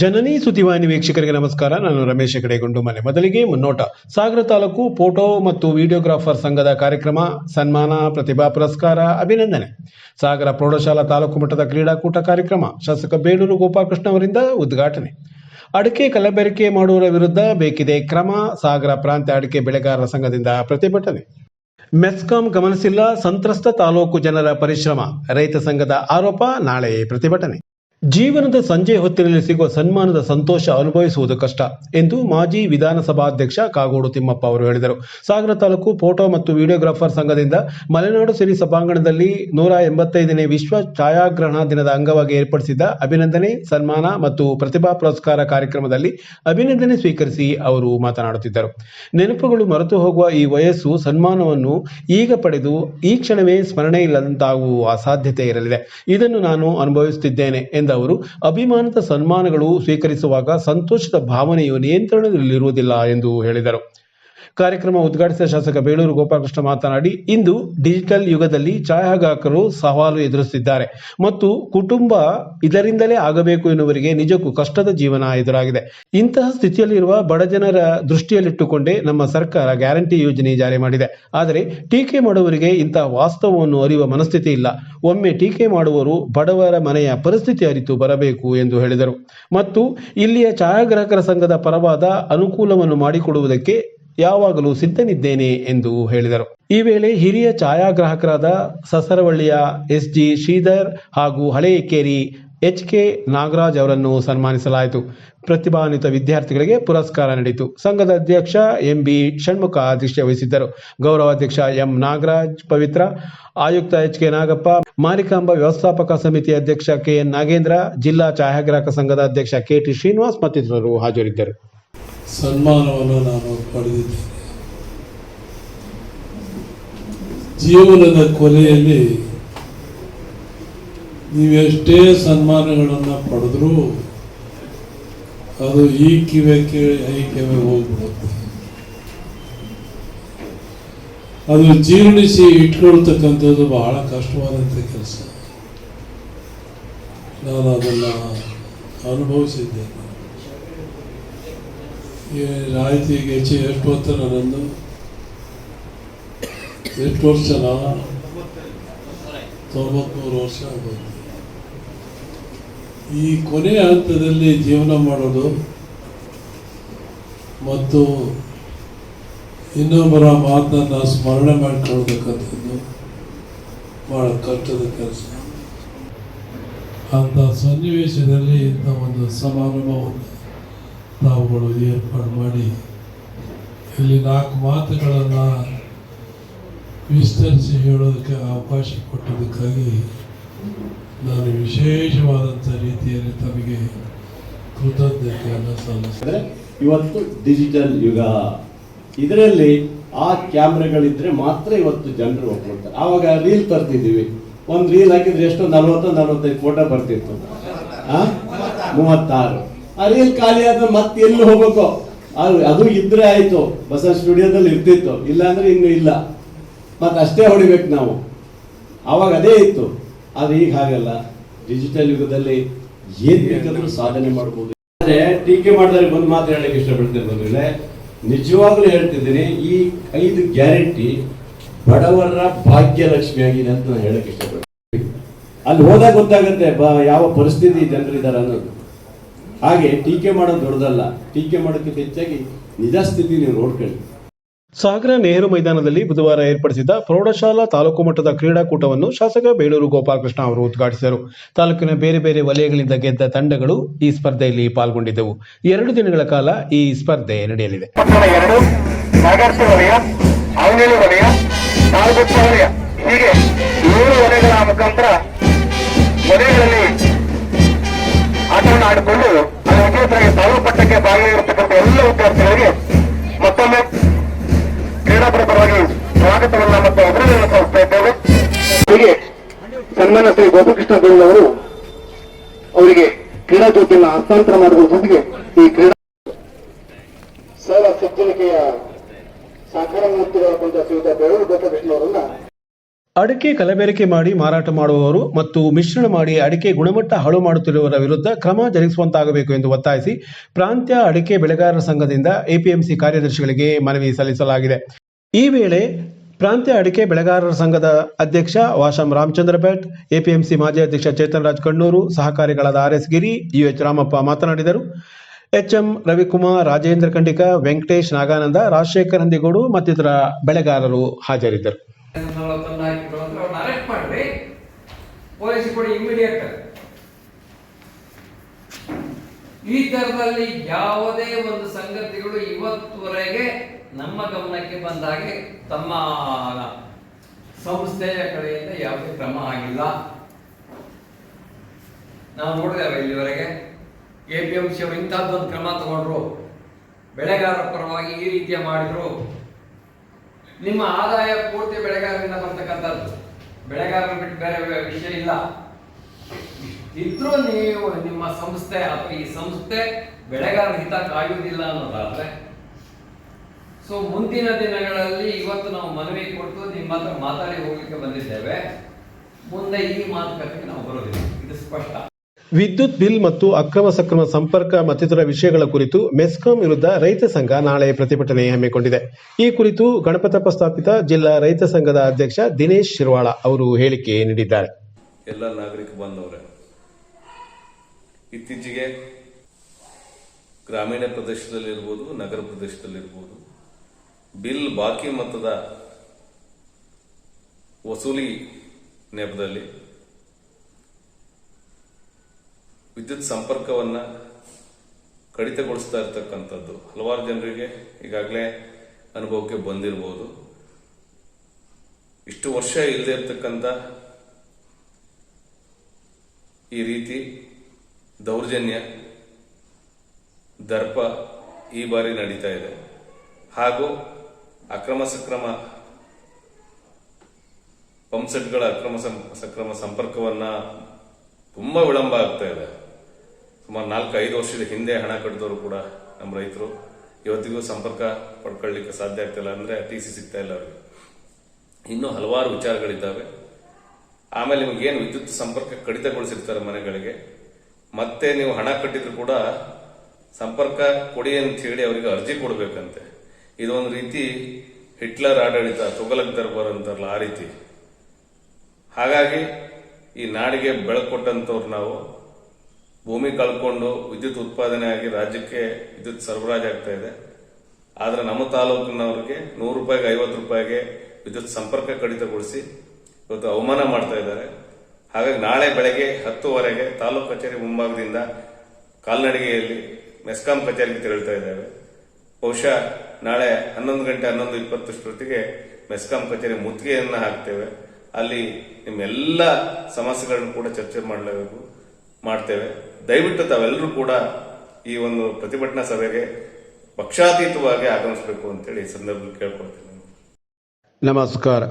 ಜನನಿ ಸುದ್ದಿವಾಹಿನಿ ವೀಕ್ಷಕರಿಗೆ ನಮಸ್ಕಾರ. ನಾನು ರಮೇಶ್ ಕಡೆಗೊಂಡು ಮನೆ ಮೊದಲಿಗೆ ಮುನ್ನೋಟ. ಸಾಗರ ತಾಲೂಕು ಫೋಟೋ ಮತ್ತು ವಿಡಿಯೋಗ್ರಾಫರ್ ಸಂಘದ ಕಾರ್ಯಕ್ರಮ, ಸನ್ಮಾನ, ಪ್ರತಿಭಾ ಪುರಸ್ಕಾರ, ಅಭಿನಂದನೆ. ಸಾಗರ ಪ್ರೌಢಶಾಲಾ ತಾಲೂಕು ಮಟ್ಟದ ಕ್ರೀಡಾಕೂಟ ಕಾರ್ಯಕ್ರಮ, ಶಾಸಕ ಬೇಡೂರು ಗೋಪಾಲಕೃಷ್ಣ ಅವರಿಂದ ಉದ್ಘಾಟನೆ. ಅಡಿಕೆ ಕಲಬೆರಕೆ ಮಾಡುವವರ ವಿರುದ್ಧ ಬೇಕಿದೆ ಕ್ರಮ, ಸಾಗರ ಪ್ರಾಂತ್ಯ ಅಡಿಕೆ ಬೆಳೆಗಾರರ ಸಂಘದಿಂದ ಪ್ರತಿಭಟನೆ. ಮೆಸ್ಕಾಂ ಗಮನಿಸಿಲ್ಲ, ಸಂತ್ರಸ್ತ ತಾಲೂಕು ಜನರ ಪರಿಶ್ರಮ. ರೈತ ಸಂಘದ ಆರೋಪ, ನಾಳೆ ಪ್ರತಿಭಟನೆ. ಜೀವನದ ಸಂಜೆ ಹೊತ್ತಿನಲ್ಲಿ ಸಿಗುವ ಸನ್ಮಾನದ ಸಂತೋಷ ಅನುಭವಿಸುವುದು ಕಷ್ಟ ಎಂದು ಮಾಜಿ ವಿಧಾನಸಭಾಧ್ಯಕ್ಷ ಕಾಗೋಡು ತಿಮ್ಮಪ್ಪ ಅವರು ಹೇಳಿದರು. ಸಾಗರ ತಾಲೂಕು ಫೋಟೋ ಮತ್ತು ವಿಡಿಯೋಗ್ರಾಫರ್ ಸಂಘದಿಂದ ಮಲೆನಾಡು ಸಿರಿ ಸಭಾಂಗಣದಲ್ಲಿ ನೂರ ಎಂಬತ್ತೈದನೇ ವಿಶ್ವ ಛಾಯಾಗ್ರಹಣ ದಿನದ ಅಂಗವಾಗಿ ಏರ್ಪಡಿಸಿದ್ದ ಅಭಿನಂದನೆ, ಸನ್ಮಾನ ಮತ್ತು ಪ್ರತಿಭಾ ಪುರಸ್ಕಾರ ಕಾರ್ಯಕ್ರಮದಲ್ಲಿ ಅಭಿನಂದನೆ ಸ್ವೀಕರಿಸಿ ಅವರು ಮಾತನಾಡುತ್ತಿದ್ದರು. ನೆನಪುಗಳು ಮರೆತು ಹೋಗುವ ಈ ವಯಸ್ಸು ಸನ್ಮಾನವನ್ನು ಈಗ ಪಡೆದು ಈ ಕ್ಷಣವೇ ಸ್ಮರಣೆ ಇಲ್ಲದಂತಾಗುವ ಸಾಧ್ಯತೆ ಇರಲಿದೆ. ಇದನ್ನು ನಾನು ಅನುಭವಿಸುತ್ತಿದ್ದೇನೆ ಎಂದ ಅವರು ಅಭಿಮಾನದ ಸನ್ಮಾನಗಳು ಸ್ವೀಕರಿಸುವಾಗ ಸಂತೋಷದ ಭಾವನೆಯು ನಿಯಂತ್ರಣದಲ್ಲಿರುವುದಿಲ್ಲ ಎಂದು ಹೇಳಿದರು. ಕಾರ್ಯಕ್ರಮ ಉದ್ಘಾಟಿಸಿದ ಶಾಸಕ ಬೇಳೂರು ಗೋಪಾಲಕೃಷ್ಣ ಮಾತನಾಡಿ, ಇಂದು ಡಿಜಿಟಲ್ ಯುಗದಲ್ಲಿ ಛಾಯಾಗ್ರಾಹಕರು ಸವಾಲು ಎದುರಿಸುತ್ತಿದ್ದಾರೆ. ಮತ್ತು ಕುಟುಂಬ ಇದರಿಂದಲೇ ಆಗಬೇಕು ಎನ್ನುವರಿಗೆ ನಿಜಕ್ಕೂ ಕಷ್ಟದ ಜೀವನ ಎದುರಾಗಿದೆ. ಇಂತಹ ಸ್ಥಿತಿಯಲ್ಲಿರುವ ಬಡಜನರ ದೃಷ್ಟಿಯಲ್ಲಿಟ್ಟುಕೊಂಡೇ ನಮ್ಮ ಸರ್ಕಾರ ಗ್ಯಾರಂಟಿ ಯೋಜನೆ ಜಾರಿ ಮಾಡಿದೆ. ಆದರೆ ಟೀಕೆ ಮಾಡುವವರಿಗೆ ಇಂತಹ ವಾಸ್ತವವನ್ನು ಅರಿಯುವ ಮನಸ್ಥಿತಿ ಇಲ್ಲ. ಒಮ್ಮೆ ಟೀಕೆ ಮಾಡುವವರು ಬಡವರ ಮನೆಯ ಪರಿಸ್ಥಿತಿ ಅರಿತು ಬರಬೇಕು ಎಂದು ಹೇಳಿದರು. ಮತ್ತು ಇಲ್ಲಿಯ ಛಾಯಾಗ್ರಾಹಕರ ಸಂಘದ ಪರವಾದ ಅನುಕೂಲವನ್ನು ಮಾಡಿಕೊಡುವುದಕ್ಕೆ ಯಾವಾಗಲೂ ಸಿದ್ಧನಿದ್ದೇನೆ ಎಂದು ಹೇಳಿದರು. ಈ ವೇಳೆ ಹಿರಿಯ ಛಾಯಾಗ್ರಾಹಕರಾದ ಸಸರವಳ್ಳಿಯ ಎಸ್ ಜಿ ಶ್ರೀಧರ್ ಹಾಗೂ ಹಳೆಯಕೇರಿ ಎಚ್ ಕೆ ನಾಗರಾಜ್ ಅವರನ್ನು ಸನ್ಮಾನಿಸಲಾಯಿತು. ಪ್ರತಿಭಾನ್ವಿತ ವಿದ್ಯಾರ್ಥಿಗಳಿಗೆ ಪುರಸ್ಕಾರ ನಡೆಯಿತು ಸಂಘದ ಅಧ್ಯಕ್ಷ ಎಂ ಬಿ ಷಣ್ಮುಖ ಅಧ್ಯಕ್ಷ ವಹಿಸಿದ್ದರು ಗೌರವಾಧ್ಯಕ್ಷ ಎಂ. ನಾಗರಾಜ್, ಪವಿತ್ರ ಆಯುಕ್ತ ಎಚ್ ಕೆ ನಾಗಪ್ಪ, ಮಾರಿಕಾಂಬ ವ್ಯವಸ್ಥಾಪಕ ಸಮಿತಿ ಅಧ್ಯಕ್ಷ ಕೆ. ಎನ್. ನಾಗೇಂದ್ರ, ಜಿಲ್ಲಾ ಛಾಯಾಗ್ರಾಹಕ ಸಂಘದ ಅಧ್ಯಕ್ಷ ಕೆ. ಟಿ. ಶ್ರೀನಿವಾಸ್ ಮತ್ತಿತರರು ಹಾಜರಿದ್ದರು. ಸನ್ಮಾನವನ್ನು ನಾನು ಪಡೆದಿದ್ದೇನೆ. ಜೀವನದ ಕೊನೆಯಲ್ಲಿ ನೀವೆಷ್ಟೇ ಸನ್ಮಾನಗಳನ್ನು ಪಡೆದ್ರೂ ಅದು ಈ ಕಿವೆ ಕೇಳಿ, ಐ ಕಿವೆ ಹೋಗ್ಬಿಡುತ್ತೆ. ಅದು ಜೀರ್ಣಿಸಿ ಇಟ್ಕೊಳ್ತಕ್ಕಂಥದ್ದು ಬಹಳ ಕಷ್ಟವಾದಂಥ ಕೆಲಸ. ನಾನು ಅದನ್ನು ಅನುಭವಿಸಿದ್ದೇನೆ. ಈ ಆಯ್ತು ಈಗ ಹೆಚ್ಚು ಎಷ್ಟು ಹೊತ್ತು ನನ್ನದು ಎಷ್ಟು ವರ್ಷ ತೊಂಬತ್ಮೂರು ವರ್ಷ ಆಗೋದು. ಈ ಕೊನೆಯ ಹಂತದಲ್ಲಿ ಜೀವನ ಮಾಡೋದು ಮತ್ತು ಇನ್ನೊಬ್ಬರ ಮಾತನ್ನು ಸ್ಮರಣೆ ಮಾಡಿಕೊಳ್ತಕ್ಕಂಥದ್ದು ಭಾಳ ಕಷ್ಟದ ಕೆಲಸ. ಅಂಥ ಸನ್ನಿವೇಶದಲ್ಲಿ ಇಂಥ ಒಂದು ಸಮಾರಂಭವನ್ನು ತಾವುಗಳು ಏರ್ಪಾಡು ಮಾಡಿ ಇಲ್ಲಿ ನಾಲ್ಕು ಮಾತುಗಳನ್ನು ವಿಸ್ತರಿಸಿ ಹೇಳೋದಕ್ಕೆ ಅವಕಾಶ ಕೊಟ್ಟದಕ್ಕಾಗಿ ನಾನು ವಿಶೇಷವಾದಂಥ ರೀತಿಯಲ್ಲಿ ತಮಗೆ ಕೃತಜ್ಞತೆಯನ್ನು ಸಲ್ಲಿಸಿದರೆ ಇವತ್ತು ಡಿಜಿಟಲ್ ಯುಗ. ಇದರಲ್ಲಿ ಆ ಕ್ಯಾಮ್ರಾಗಳಿದ್ರೆ ಮಾತ್ರ ಇವತ್ತು ಜನರು ಒಪ್ಕೊಳ್ತಾರೆ ಆವಾಗ ರೀಲ್ ತರ್ತಿದ್ದೀವಿ. ಒಂದು ರೀಲ್ ಹಾಕಿದ್ರೆ ಎಷ್ಟೋ ನಲ್ವತ್ತು ನಲ್ವತ್ತೈದು ಫೋಟೋ ಬರ್ತಿತ್ತು. ಮೂವತ್ತಾರು. ಆ ರೀಲ್ ಖಾಲಿ ಆದ್ರೆ ಮತ್ತೆ ಎಲ್ಲಿ ಹೋಗ್ಬೇಕು? ಅದು ಇದ್ರೆ ಆಯ್ತು. ಬಸ ಸ್ಟುಡಿಯೋದಲ್ಲಿ ಇರ್ತಿತ್ತು. ಇಲ್ಲ ಅಂದ್ರೆ ಇನ್ನು ಇಲ್ಲ. ಮತ್ತೆ ಅಷ್ಟೇ ಹೊಡಿಬೇಕು ನಾವು. ಆವಾಗ ಅದೇ ಇತ್ತು. ಆದ್ರೆ ಈಗ ಹಾಗಲ್ಲ. ಡಿಜಿಟಲ್ ಯುಗದಲ್ಲಿ ಏನ್ ಬೇಕಾದ್ರೂ ಸಾಧನೆ ಮಾಡ್ಬೋದು. ಆದ್ರೆ ಟೀಕೆ ಮಾಡಿದ್ರೆ ಒಂದು ಮಾತು ಹೇಳಕ್ಕೆ ಇಷ್ಟಪಡ್ತೇನೆ ಬಂದ್ರೆ ನಿಜವಾಗ್ಲೂ ಹೇಳ್ತಿದ್ದೀನಿ, ಈ ಐದು ಗ್ಯಾರಂಟಿ ಬಡವರ ಭಾಗ್ಯಲಕ್ಷ್ಮಿ ಆಗಿದೆ ಅಂತ ನಾನು ಹೇಳಕ್ ಇಷ್ಟಪಡ್ತೀನಿ. ಅಲ್ಲಿ ಹೋದಾಗ ಗೊತ್ತಾಗುತ್ತೆ ಯಾವ ಪರಿಸ್ಥಿತಿ ಜನರಿದ್ದಾರೆ ಅನ್ನೋದು. ಹಾಗೆ ಟೀಕೆ ಮಾಡೋದು ದೊಡ್ಡದಲ್ಲ. ಟೀಕೆ ಮಾಡೋದಕ್ಕಿಂತ ಹೆಚ್ಚಾಗಿ ನಿಜ ಸ್ಥಿತಿ ನೀವು ನೋಡ್ಕೊಳ್ಳಿ. ಸಾಗರ ನೆಹರು ಮೈದಾನದಲ್ಲಿ ಬುಧವಾರ ಏರ್ಪಡಿಸಿದ್ದ ಪ್ರೌಢಶಾಲಾ ತಾಲೂಕು ಮಟ್ಟದ ಕ್ರೀಡಾಕೂಟವನ್ನು ಶಾಸಕ ಬೇಳೂರು ಗೋಪಾಲಕೃಷ್ಣ ಅವರು ಉದ್ಘಾಟಿಸಿದರು. ತಾಲೂಕಿನ ಬೇರೆ ಬೇರೆ ವಲಯಗಳಿಂದ ಗೆದ್ದ ತಂಡಗಳು ಈ ಸ್ಪರ್ಧೆಯಲ್ಲಿ ಪಾಲ್ಗೊಂಡಿದ್ದವು. ಎರಡು ದಿನಗಳ ಕಾಲ ಈ ಸ್ಪರ್ಧೆ ನಡೆಯಲಿದೆ. ಹೀಗೆ ಏಳು ವಲಯಗಳ ಮುಖಾಂತರ ವಲಯಗಳಲ್ಲಿ ಆಟವನ್ನು ಆಡಿಕೊಂಡು ಮುಖ್ಯಸ್ಥರಾಗಿ ತಾಲೂಕು ಮಟ್ಟಕ್ಕೆ ಎಲ್ಲ ವಿದ್ಯಾರ್ಥಿಗಳಿಗೆ ಮತ್ತೊಮ್ಮೆ ಕ್ರೀಡಾಪರ ಪರವಾಗಿ ಸ್ವಾಗತವನ್ನ ಮತ್ತು ಅಭಿನಂದನೆ ಸಲ್ಲಿಸ್ತಾ ಇದ್ದೇವೆ. ಹೀಗೆ ಸನ್ಮಾನ ಶ್ರೀ ಗೋಪಕೃಷ್ಣ ಅವರು ಅವರಿಗೆ ಕ್ರೀಡಾ ಜ್ಯೋತಿಯನ್ನು ಹಸ್ತಾಂತರ ಮಾಡುವ ಜೊತೆಗೆ ಈ ಕ್ರೀಡಾ ಸಾಲ ಸಜ್ಜನಿಕೆಯ ಸಾಕಾರ ಮೂರ್ತಿಗಳ ಕುರಿತ ಶ್ರೀಯುತ ಬೇಳೂರು ಗೋಪಾಲಕೃಷ್ಣ ಅವರನ್ನ ಅಡಿಕೆ ಕಲಬೆರಕೆ ಮಾಡಿ ಮಾರಾಟ ಮಾಡುವವರು ಮತ್ತು ಮಿಶ್ರಣ ಮಾಡಿ ಅಡಿಕೆ ಗುಣಮಟ್ಟ ಹಾಳು ಮಾಡುತ್ತಿರುವವರ ವಿರುದ್ಧ ಕ್ರಮ ಜರುಗಿಸುವಂತಾಗಬೇಕು ಎಂದು ಒತ್ತಾಯಿಸಿ ಪ್ರಾಂತ್ಯ ಅಡಿಕೆ ಬೆಳೆಗಾರರ ಸಂಘದಿಂದ ಎಪಿಎಂಸಿ ಕಾರ್ಯದರ್ಶಿಗಳಿಗೆ ಮನವಿ ಸಲ್ಲಿಸಲಾಗಿದೆ. ಈ ವೇಳೆ ಪ್ರಾಂತ್ಯ ಅಡಿಕೆ ಬೆಳೆಗಾರರ ಸಂಘದ ಅಧ್ಯಕ್ಷ ವಾಶಂ ರಾಮಚಂದ್ರ ಭಟ್ ಎಪಿಎಂಸಿ ಮಾಜಿ ಅಧ್ಯಕ್ಷ Chetan Raj Kannur, ಸಹಕಾರಿಗಳಾದ R S Giri U H Ramappa ಮಾತನಾಡಿದರು. ಎಚ್ಎಂ ರವಿಕುಮಾರ್, ರಾಜೇಂದ್ರ ಖಂಡಿಕ, ವೆಂಕಟೇಶ್ ನಾಗಾನಂದ, ರಾಜಶೇಖರ್ ಹಂದಿಗೋಡು ಮತ್ತಿತರ ಬೆಳೆಗಾರರು ಹಾಜರಿದ್ದರು ನಲವತ್ತೊಂದು ಹಾಕಿದ್ರು ಅಂದ್ರೆ ಅವ್ರನ್ನ ಅರೆಸ್ಟ್ ಮಾಡ್ರಿ ಪೊಲೀಸ್ ಕೊಡಿ ಇಮಿಡಿಯೇಟ್ ಈ ತರದಲ್ಲಿ ಯಾವುದೇ ಒಂದು ಸಂಗತಿಗಳು ಇವತ್ತುವರೆಗೆ ನಮ್ಮ ಗಮನಕ್ಕೆ ಬಂದ ಹಾಗೆ ತಮ್ಮ ಸಂಸ್ಥೆಯ ಕಡೆಯಿಂದ ಯಾವುದೇ ಕ್ರಮ ಆಗಿಲ್ಲ. ನಾವು ನೋಡಿದ್ದೇವೆ ಇಲ್ಲಿವರೆಗೆ. ಎ ಪಿ ಎಂ ಸಿ ಅವರು ಇಂಥದ್ದೊಂದು ಕ್ರಮ ತಗೊಂಡ್ರು. ಬೆಳೆಗಾರರ ಪರವಾಗಿ ಈ ರೀತಿಯ ಮಾಡಿದ್ರು. ನಿಮ್ಮ ಆದಾಯ ಪೂರ್ತಿ ಬೆಳೆಗಾರರಿಂದ ಬರ್ತಕ್ಕಂಥದ್ದು. ಬೆಳೆಗಾರರ ಬಿಟ್ಟು ಬೇರೆ ವಿಷಯ ಇಲ್ಲ. ಇದ್ರೂ ನೀವು ನಿಮ್ಮ ಸಂಸ್ಥೆ ಅಥವಾ ಈ ಸಂಸ್ಥೆ ಬೆಳೆಗಾರರ ಹಿತ ಕಾಯುವುದಿಲ್ಲ ಅನ್ನೋದಾದ್ರೆ, ಸೊ ಮುಂದಿನ ದಿನಗಳಲ್ಲಿ ಇವತ್ತು ನಾವು ಮನವಿ ಕೊಟ್ಟು ನಿಮ್ಮ ಹತ್ರ ಮಾತಾಡಿ ಹೋಗ್ಲಿಕ್ಕೆ ಬಂದಿದ್ದೇವೆ. ಮುಂದೆ ಈ ಮಾತುಕತೆಗೆ ನಾವು ಬರೋದಿಲ್ಲ. ಇದು ಸ್ಪಷ್ಟ. ವಿದ್ಯುತ್ ಬಿಲ್ ಮತ್ತು ಅಕ್ರಮ ಸಕ್ರಮ ಸಂಪರ್ಕ ಮತ್ತಿತರ ವಿಷಯಗಳ ಕುರಿತು ಮೆಸ್ಕಾಂ ವಿರುದ್ಧ ರೈತ ಸಂಘ ನಾಳೆ ಪ್ರತಿಭಟನೆ ಹಮ್ಮಿಕೊಂಡಿದೆ. ಈ ಕುರಿತು ಗಣಪತಪ್ಪ ಸ್ಥಾಪಿತ ಜಿಲ್ಲಾ ರೈತ ಸಂಘದ ಅಧ್ಯಕ್ಷ ದಿನೇಶ್ ಶಿರ್ವಾಳ ಅವರು ಹೇಳಿಕೆ ನೀಡಿದ್ದಾರೆ. ಎಲ್ಲ ನಾಗರಿಕ ಬಾಂಧವರೇ, ಇತ್ತೀಚೆಗೆ ಗ್ರಾಮೀಣ ಪ್ರದೇಶದಲ್ಲಿರ್ಬೋದು, ನಗರ ಪ್ರದೇಶದಲ್ಲಿರ್ಬೋದು, ಬಿಲ್ ಬಾಕಿ ಮೊತ್ತದ ವಸೂಲಿ ನೆಪದಲ್ಲಿ ವಿದ್ಯುತ್ ಸಂಪರ್ಕವನ್ನು ಕಡಿತಗೊಳಿಸ್ತಾ ಇರತಕ್ಕಂಥದ್ದು. ಹಲವಾರು ಜನರಿಗೆ ಈಗಾಗಲೇ ಅನುಭವಕ್ಕೆ ಬಂದಿರಬಹುದು ಇಷ್ಟು ವರ್ಷ ಇಲ್ಲದೆ ಇರತಕ್ಕಂಥ ಈ ರೀತಿ ದೌರ್ಜನ್ಯ, ದರ್ಪ ಈ ಬಾರಿ ನಡೀತಾ ಇದೆ. ಹಾಗೂ ಅಕ್ರಮ ಸಕ್ರಮ ಪಂಪ್ಸೆಟ್ಗಳ ಅಕ್ರಮ ಸಕ್ರಮ ಸಂಪರ್ಕವನ್ನು ತುಂಬ ವಿಳಂಬ ಆಗ್ತಾ ಇದೆ. ಸುಮಾರು ನಾಲ್ಕು ಐದು ವರ್ಷದ ಹಿಂದೆ ಹಣ ಕಟ್ಟಿದವರು ಕೂಡ ನಮ್ಮ ರೈತರು. ಇವತ್ತಿಗೂ ಸಂಪರ್ಕ ಪಡ್ಕೊಳ್ಳಿಕ್ಕೆ ಸಾಧ್ಯ ಆಗ್ತಿಲ್ಲ ಅಂದರೆ ಟಿ ಸಿ ಸಿಗ್ತಾ ಇಲ್ಲ ಅವರಿಗೆ. ಇನ್ನೂ ಹಲವಾರು ವಿಚಾರಗಳಿದ್ದಾವೆ. ಆಮೇಲೆ ನಿಮಗೇನು ವಿದ್ಯುತ್ ಸಂಪರ್ಕ ಕಡಿತಗೊಳಿಸಿರ್ತಾರೆ ಮನೆಗಳಿಗೆ, ಮತ್ತೆ ನೀವು ಹಣ ಕಟ್ಟಿದ್ರು ಕೂಡ ಸಂಪರ್ಕ ಕೊಡಿ ಅಂತ ಹೇಳಿ ಅವರಿಗೆ ಅರ್ಜಿ ಕೊಡಬೇಕಂತೆ. ಇದೊಂದು ರೀತಿ ಹಿಟ್ಲರ್ ಆಡಳಿತ ತೊಗಲಕ್ ದರ್ಬಾರ್ ಅಂತಾರಲ್ಲ ಆ ರೀತಿ. ಹಾಗಾಗಿ ಈ ನಾಡಿಗೆ ಬೆಳಕೊಟ್ಟಂಥವ್ರು ನಾವು ಭೂಮಿ ಕಳ್ಕೊಂಡು ವಿದ್ಯುತ್ ಉತ್ಪಾದನೆ ಆಗಿ ರಾಜ್ಯಕ್ಕೆ ವಿದ್ಯುತ್ ಸರಬರಾಜು ಆಗ್ತಾ ಇದೆ. ಆದರೆ ನಮ್ಮ ತಾಲೂಕಿನವ್ರಿಗೆ ನೂರು ರೂಪಾಯಿಗೆ ಐವತ್ತು ರೂಪಾಯಿಗೆ ವಿದ್ಯುತ್ ಸಂಪರ್ಕ ಕಡಿತಗೊಳಿಸಿ ಇವತ್ತು ಅವಮಾನ ಮಾಡ್ತಾ ಇದ್ದಾರೆ. ಹಾಗಾಗಿ ನಾಳೆ ಬೆಳಗ್ಗೆ ಹತ್ತುವರೆಗೆ ತಾಲೂಕು ಕಚೇರಿ ಮುಂಭಾಗದಿಂದ ಕಾಲ್ನಡಿಗೆಯಲ್ಲಿ ಮೆಸ್ಕಾಂ ಕಚೇರಿಗೆ ತೆರಳ್ತಾ ಇದ್ದೇವೆ. ಬಹುಶಃ ನಾಳೆ ಹನ್ನೊಂದು ಗಂಟೆ ಹನ್ನೊಂದು ಇಪ್ಪತ್ತಷ್ಟೊತ್ತಿಗೆ ಮೆಸ್ಕಾಂ ಕಚೇರಿ ಮುತ್ತಿಗೆಯನ್ನು ಹಾಕ್ತೇವೆ. ಅಲ್ಲಿ ನಿಮ್ಮೆಲ್ಲ ಸಮಸ್ಯೆಗಳನ್ನು ಕೂಡ ಚರ್ಚೆ ಮಾಡಲೇಬೇಕು, ಮಾಡ್ತೇವೆ. ದಯವಿಟ್ಟು ತಾವೆಲ್ಲರೂ ಕೂಡ ಈ ಒಂದು ಪ್ರತಿಭಟನಾ ಸಭೆಗೆ ಪಕ್ಷಾತೀತವಾಗಿ ಆಗಮಿಸಬೇಕು ಅಂತೇಳಿ ಈ ಸಂದರ್ಭದಲ್ಲಿ ಕೇಳ್ಕೊಳ್ತೀನಿ. ನಮಸ್ಕಾರ.